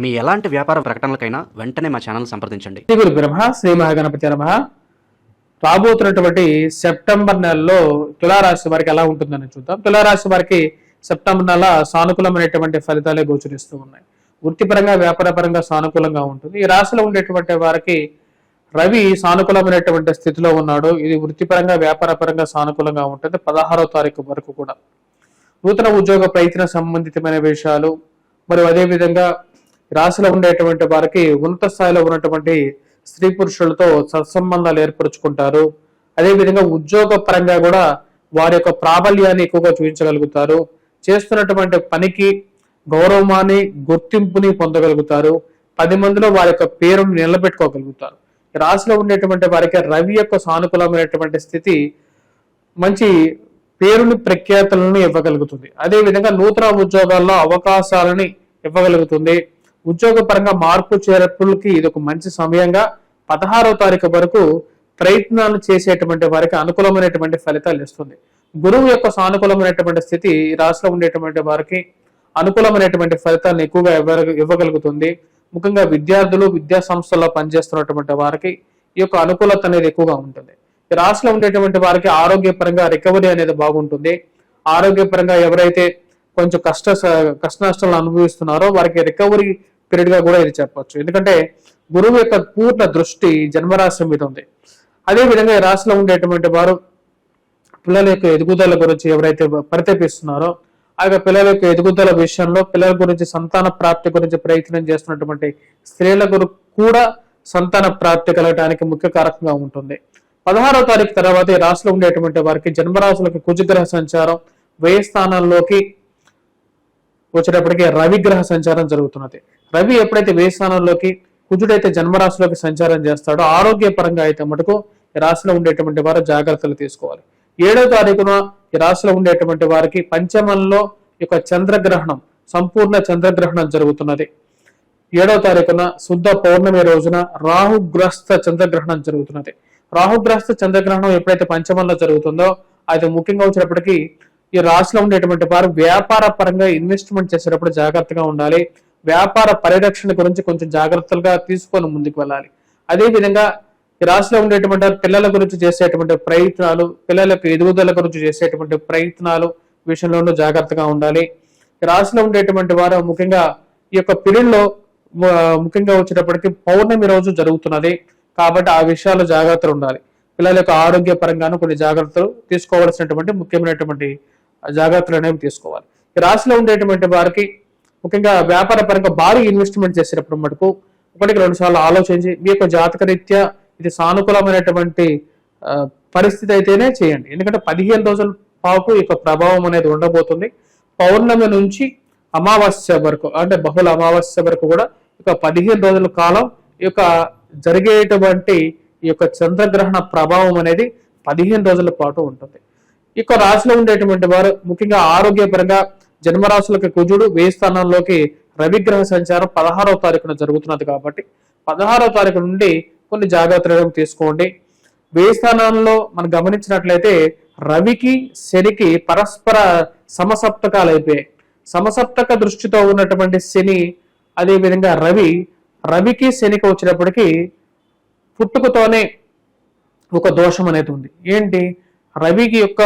మీ ఎలాంటి వ్యాపార ప్రకటనలకైనా వెంటనే మా ఛానల్ సంప్రదించండి. శ్రీ గురు బ్రహ్మ శ్రీ మహాగణపతి నమ. రాబోతున్నటువంటి సెప్టెంబర్ నెలలో తులారాశి వారికి ఎలా ఉంటుందని చూద్దాం. తులారాశి వారికి సెప్టెంబర్ నెల సానుకూలమైనటువంటి ఫలితాలే గోచరిస్తూ ఉన్నాయి. వృత్తిపరంగా వ్యాపారపరంగా సానుకూలంగా ఉంటుంది. ఈ రాశిలో ఉండేటువంటి వారికి రవి సానుకూలమైనటువంటి స్థితిలో ఉన్నాడు. ఇది వృత్తిపరంగా వ్యాపారపరంగా సానుకూలంగా ఉంటుంది. పదహారో తారీఖు వరకు కూడా. నూతన ఉద్యోగ ప్రయత్న సంబంధితమైన విషయాలు మరియు అదేవిధంగా రాశిలో ఉండేటువంటి వారికి ఉన్నత స్థాయిలో ఉన్నటువంటి స్త్రీ పురుషులతో సత్సంబంధాలు ఏర్పరచుకుంటారు. అదేవిధంగా ఉద్యోగ పరంగా కూడా వారి యొక్క ప్రాబల్యాన్ని ఎక్కువగా చూపించగలుగుతారు. చేస్తున్నటువంటి పనికి గౌరవాన్ని గుర్తింపుని పొందగలుగుతారు. పది మందిలో వారి యొక్క పేరును నిలబెట్టుకోగలుగుతారు. రాశిలో ఉండేటువంటి వారికి రవి యొక్క సానుకూలమైనటువంటి స్థితి మంచి పేరుని ప్రఖ్యాతులను ఇవ్వగలుగుతుంది. అదే విధంగా నూతన ఉద్యోగాల్లో అవకాశాలని ఇవ్వగలుగుతుంది. ఉద్యోగపరంగా మార్పు చేర్పులకి ఇది ఒక మంచి సమయంగా పదహారో తారీఖు వరకు ప్రయత్నాలు చేసేటువంటి వారికి అనుకూలమైనటువంటి ఫలితాలు ఇస్తుంది. గురువు యొక్క సానుకూలమైనటువంటి స్థితి ఈ రాశిలో ఉండేటువంటి వారికి అనుకూలమైనటువంటి ఫలితాలను ఎక్కువగా ఇవ్వగలుగుతుంది. ముఖ్యంగా విద్యార్థులు విద్యా సంస్థల్లో పనిచేస్తున్నటువంటి వారికి ఈ యొక్క అనుకూలత అనేది ఎక్కువగా ఉంటుంది. ఈ రాశిలో ఉండేటువంటి వారికి ఆరోగ్యపరంగా రికవరీ అనేది బాగుంటుంది. ఆరోగ్యపరంగా ఎవరైతే కొంచెం కష్ట కష్ట నష్టాలను అనుభవిస్తున్నారో వారికి రికవరీ పీరియడ్గా కూడా ఇది చెప్పొచ్చు. ఎందుకంటే గురువు యొక్క పూర్ణ దృష్టి జన్మరాశి మీద ఉంది. అదే విధంగా ఈ రాశిలో ఉండేటువంటి వారు పిల్లల యొక్క ఎదుగుదల గురించి ఎవరైతే పరితపిస్తున్నారో ఆ యొక్క పిల్లల యొక్క ఎదుగుదల విషయంలో పిల్లల గురించి సంతాన ప్రాప్తి గురించి ప్రయత్నం చేస్తున్నటువంటి స్త్రీల గురు కూడా సంతాన ప్రాప్తి కలగడానికి ముఖ్య కారకంగా ఉంటుంది. పదహారో తారీఖు తర్వాత ఈ రాశిలో ఉండేటువంటి వారికి జన్మరాశులకి కుజగ్రహ సంచారం వ్యయ స్థానాల్లోకి వచ్చేటప్పటికి రవిగ్రహ సంచారం జరుగుతున్నది. రవి ఎప్పుడైతే వేస్థానంలోకి స్థానంలోకి కుజుడైతే జన్మరాశిలోకి సంచారం చేస్తాడో ఆరోగ్యపరంగా అయితే మటుకు ఈ రాశిలో ఉండేటువంటి వారు జాగ్రత్తలు తీసుకోవాలి. ఏడో తారీఖున ఈ రాశిలో ఉండేటువంటి వారికి పంచమంలో యొక్క చంద్రగ్రహణం సంపూర్ణ చంద్రగ్రహణం జరుగుతున్నది. ఏడవ తారీఖున శుద్ధ పౌర్ణమి రోజున రాహుగ్రస్త చంద్రగ్రహణం జరుగుతున్నది. రాహుగ్రస్త చంద్రగ్రహణం ఎప్పుడైతే పంచమంలో జరుగుతుందో అది ముఖ్యంగా వచ్చినప్పటికీ ఈ రాశిలో ఉండేటువంటి వారు వ్యాపార పరంగా ఇన్వెస్ట్మెంట్ చేసేటప్పుడు జాగ్రత్తగా ఉండాలి. వ్యాపార పరిరక్షణ గురించి కొంచెం జాగ్రత్తలుగా తీసుకొని ముందుకు వెళ్ళాలి. అదేవిధంగా ఈ రాశిలో ఉండేటువంటి పిల్లల గురించి చేసేటువంటి ప్రయత్నాలు పిల్లలకు ఎదుగుదల గురించి చేసేటువంటి ప్రయత్నాలు విషయంలోనూ జాగ్రత్తగా ఉండాలి. ఈ రాశిలో ఉండేటువంటి వారు ముఖ్యంగా ఈ యొక్క పీరియడ్లో ముఖ్యంగా వచ్చేటప్పటికి పౌర్ణమి రోజు జరుగుతున్నది. కాబట్టి ఆ విషయాలు జాగ్రత్తలు ఉండాలి. పిల్లల యొక్క ఆరోగ్య పరంగాను కొన్ని జాగ్రత్తలు తీసుకోవాల్సినటువంటి ముఖ్యమైనటువంటి జాగ్రత్తలు అనేవి తీసుకోవాలి. ఈ రాశిలో ఉండేటువంటి వారికి ముఖ్యంగా వ్యాపార పరంగా భారీ ఇన్వెస్ట్మెంట్ చేసేటప్పుడు మటుకు ఒకటికి రెండు సార్లు ఆలోచించి మీ యొక్క జాతక రీత్యా ఇది సానుకూలమైనటువంటి పరిస్థితి అయితేనే చేయండి. ఎందుకంటే పదిహేను రోజుల పాటు ఈ ప్రభావం అనేది ఉండబోతుంది. పౌర్ణమి నుంచి అమావాస్య వరకు అంటే బహుళ అమావాస్య వరకు కూడా ఇక పదిహేను రోజుల కాలం ఈ యొక్క జరిగేటువంటి ఈ యొక్క చంద్రగ్రహణ ప్రభావం అనేది పదిహేను రోజుల పాటు ఉంటుంది. ఈ యొక్క రాశిలో ఉండేటువంటి వారు ముఖ్యంగా ఆరోగ్యపరంగా జన్మరాశులకి కుజుడు వేయి స్థానంలోకి రవిగ్రహ సంచారం పదహారవ తారీఖున జరుగుతున్నది కాబట్టి పదహారవ తారీఖు నుండి కొన్ని జాగ్రత్తలు తీసుకోండి. వేయి స్థానంలో మనం గమనించినట్లయితే రవికి శనికి పరస్పర సమసప్తకాలు అయిపోయాయి. సమసప్తక దృష్టితో ఉన్నటువంటి శని అదే విధంగా రవి రవికి శనికి వచ్చినప్పటికీ పుట్టుకతోనే ఒక దోషం అనేది ఉంది. ఏంటి? రవికి యొక్క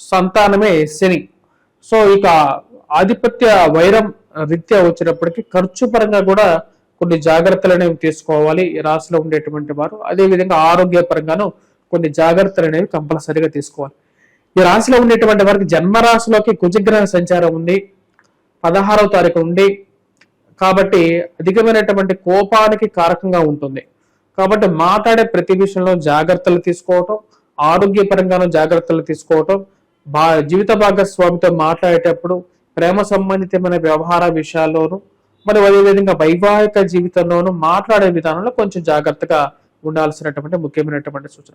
సంతానమే శని. సో ఇక ఆధిపత్య వైరం రీత్యా వచ్చినప్పటికీ ఖర్చు పరంగా కూడా కొన్ని జాగ్రత్తలు అనేవి తీసుకోవాలి ఈ రాశిలో ఉండేటువంటి వారు. అదే విధంగా ఆరోగ్య పరంగాను కొన్ని జాగ్రత్తలు అనేవి కంపల్సరీగా తీసుకోవాలి. ఈ రాశిలో ఉండేటువంటి వారికి జన్మ రాశిలోకి కుజగ్రహ సంచారం ఉంది పదహారవ తారీఖు నుండి కాబట్టి అధికమైనటువంటి కోపానికి కారకంగా ఉంటుంది. కాబట్టి మాట్లాడే ప్రతి విషయంలో జాగ్రత్తలు తీసుకోవటం ఆరోగ్యపరంగాను జాగ్రత్తలు తీసుకోవటం భా జీవిత భాగస్వామితో మాట్లాడేటప్పుడు ప్రేమ సంబంధితమైన వ్యవహార విషయాల్లోనూ మరి అదేవిధంగా వైవాహిక జీవితంలోనూ మాట్లాడే విధానంలో కొంచెం జాగ్రత్తగా ఉండాల్సినటువంటి ముఖ్యమైనటువంటి సూచన.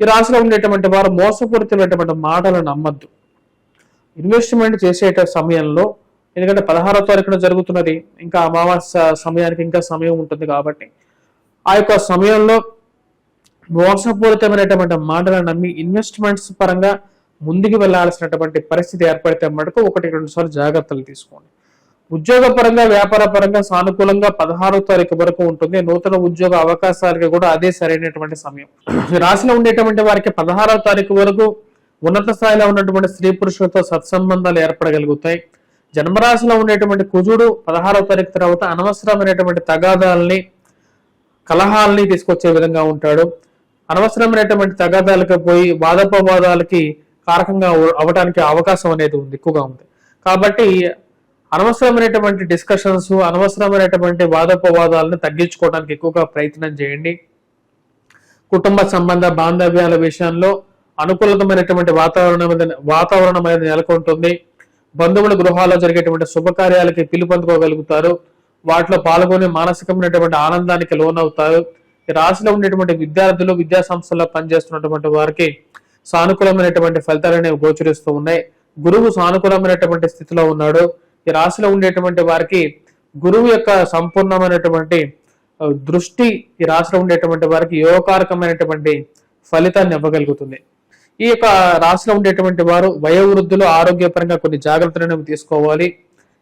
ఈ రాశిలో ఉండేటువంటి వారు మోసపూరితమైనటువంటి మాటలను నమ్మద్దు. ఇన్వెస్ట్మెంట్ చేసే సమయంలో ఎందుకంటే పదహారో తారీఖున జరుగుతున్నది ఇంకా అమావాస్య సమయానికి ఇంకా సమయం ఉంటుంది కాబట్టి ఆ యొక్క సమయంలో మోసపూరితమైనటువంటి మాటలను నమ్మి ఇన్వెస్ట్మెంట్స్ పరంగా ముందుకు వెళ్ళాల్సినటువంటి పరిస్థితి ఏర్పడితే మటుకు ఒకటి రెండు సార్లు జాగ్రత్తలు తీసుకోండి. ఉద్యోగ పరంగా వ్యాపార పరంగా సానుకూలంగా పదహారో తారీఖు వరకు ఉంటుంది. నూతన ఉద్యోగ అవకాశాలకి కూడా అదే సరైనటువంటి సమయం. రాశిలో ఉండేటువంటి వారికి పదహారవ తారీఖు వరకు ఉన్నత స్థాయిలో ఉన్నటువంటి స్త్రీ పురుషులతో సత్సంబంధాలు ఏర్పడగలుగుతాయి. జన్మరాశిలో ఉండేటువంటి కుజుడు పదహారవ తారీఖు తర్వాత అనవసరమైనటువంటి తగాదాలని కలహాలని తీసుకొచ్చే విధంగా ఉంటాడు. అనవసరమైనటువంటి తగాదాలకు పోయి వాదోపవాదాలకి కారకంగా అవ్వటానికి అవకాశం అనేది ఉంది ఎక్కువగా ఉంది. కాబట్టి అనవసరమైనటువంటి డిస్కషన్స్ అనవసరమైనటువంటి వాదోపవాదాలను తగ్గించుకోవడానికి ఎక్కువగా ప్రయత్నం చేయండి. కుటుంబ సంబంధ బాంధవ్యాల విషయంలో అనుకూలతమైనటువంటి వాతావరణం వాతావరణం అనేది నెలకొంటుంది. బంధువుల గృహాల్లో జరిగేటువంటి శుభకార్యాలకి పిలుపొందుకోగలుగుతారు వాటిలో పాల్గొని మానసికమైనటువంటి ఆనందానికి లోనవుతారు. ఈ రాశిలో ఉండేటువంటి విద్యార్థులు విద్యా సంస్థల్లో పనిచేస్తున్నటువంటి వారికి సానుకూలమైనటువంటి ఫలితాలనేవి గోచరిస్తూ ఉన్నాయి. గురువు సానుకూలమైనటువంటి స్థితిలో ఉన్నాడు. ఈ రాశిలో ఉండేటువంటి వారికి గురువు యొక్క సంపూర్ణమైనటువంటి దృష్టి ఈ రాశిలో ఉండేటువంటి వారికి యోగకారకమైనటువంటి ఫలితాన్ని ఇవ్వగలుగుతుంది. ఈ యొక్క రాశిలో ఉండేటువంటి వారు వయోవృద్ధులు ఆరోగ్యపరంగా కొన్ని జాగ్రత్తలను తీసుకోవాలి.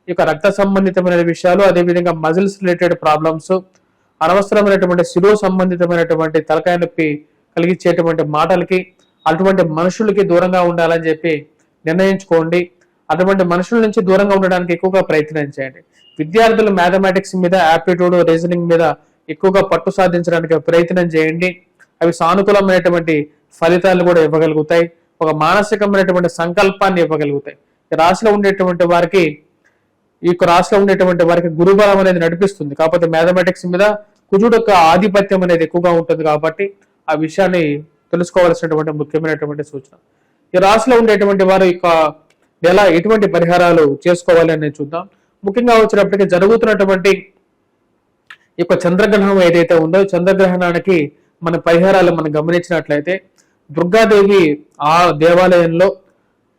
ఈ యొక్క రక్త సంబంధితమైన విషయాలు అదేవిధంగా మజిల్స్ రిలేటెడ్ ప్రాబ్లమ్స్ అనవసరమైనటువంటి శిరువు సంబంధితమైనటువంటి తలకాయ నొప్పి కలిగించేటువంటి మాటలకి అటువంటి మనుషులకి దూరంగా ఉండాలని చెప్పి నిర్ణయించుకోండి. అటువంటి మనుషుల నుంచి దూరంగా ఉండడానికి ఎక్కువగా ప్రయత్నం చేయండి. విద్యార్థులు మ్యాథమెటిక్స్ మీద యాప్టిట్యూడ్ రీజనింగ్ మీద ఎక్కువగా పట్టు సాధించడానికి ప్రయత్నం చేయండి. అవి సానుకూలమైనటువంటి ఫలితాలు కూడా ఇవ్వగలుగుతాయి. ఒక మానసికమైనటువంటి సంకల్పాన్ని ఇవ్వగలుగుతాయి. ఈ రాశిలో ఉండేటువంటి వారికి ఈ యొక్క రాశిలో ఉండేటువంటి వారికి గురుబలం అనేది నడిపిస్తుంది. కాకపోతే మ్యాథమెటిక్స్ మీద కుజుడు యొక్క ఆధిపత్యం అనేది ఎక్కువగా ఉంటుంది కాబట్టి ఆ విషయాన్ని తెలుసుకోవాల్సినటువంటి ముఖ్యమైనటువంటి సూచన. ఈ రాశిలో ఉండేటువంటి వారు యొక్క నెల ఎటువంటి పరిహారాలు చేసుకోవాలి అనేది చూద్దాం. ముఖ్యంగా వచ్చినప్పటికీ జరుగుతున్నటువంటి ఈ యొక్క చంద్రగ్రహణం ఏదైతే ఉందో చంద్రగ్రహణానికి మన పరిహారాలు మనం గమనించినట్లయితే దుర్గాదేవి ఆ దేవాలయంలో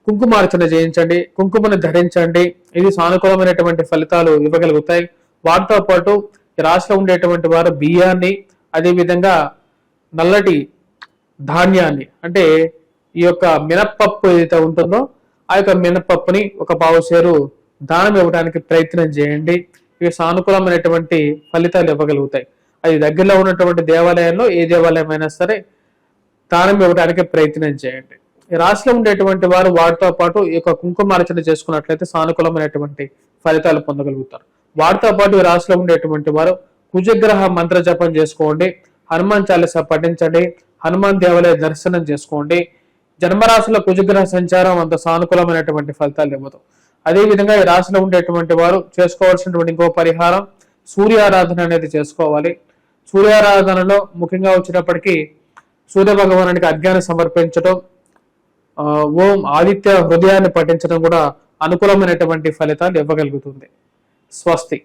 కుంకుమార్చన చేయించండి కుంకుమను ధరించండి. ఇది సానుకూలమైనటువంటి ఫలితాలు ఇవ్వగలుగుతాయి. వాటితో పాటు ఈ రాశిలో ఉండేటువంటి వారు బియ్యాన్ని అదేవిధంగా నల్లటి ధాన్యాన్ని. అంటే ఈ యొక్క మినప్పప్పు ఏదైతే ఉంటుందో ఆ యొక్క మినప్పప్పుని ఒక పావు సేరు దానం ఇవ్వడానికి ప్రయత్నం చేయండి. ఇవి సానుకూలమైనటువంటి ఫలితాలు ఇవ్వగలుగుతాయి. అది దగ్గరలో ఉన్నటువంటి దేవాలయంలో ఏ దేవాలయం అయినా సరే దానం ఇవ్వడానికి ప్రయత్నం చేయండి. ఈ రాశిలో ఉండేటువంటి వారు వాటితో పాటు ఈ యొక్క కుంకుమార్చన చేసుకున్నట్లయితే సానుకూలమైనటువంటి ఫలితాలు పొందగలుగుతారు. వాటితో పాటు ఈ రాశిలో ఉండేటువంటి వారు కుజగ్రహ మంత్ర జపం చేసుకోండి. హనుమాన్ చాలీస పఠించండి. హనుమాన్ దేవాలయ దర్శనం చేసుకోండి. జన్మరాశిలో కుజగ్రహ సంచారం అంత సానుకూలమైనటువంటి ఫలితాలు ఇవ్వదు. అదేవిధంగా ఈ రాశిలో ఉండేటువంటి వారు చేసుకోవాల్సినటువంటి ఇంకో పరిహారం సూర్యారాధన అనేది చేసుకోవాలి. సూర్యారాధనలో ముఖ్యంగా వచ్చినప్పటికీ సూర్య భగవానికి అజ్ఞానం సమర్పించడం ఓం ఆదిత్య హృదయాన్ని పఠించడం కూడా అనుకూలమైనటువంటి ఫలితాలు ఇవ్వగలుగుతుంది. స్వస్తి.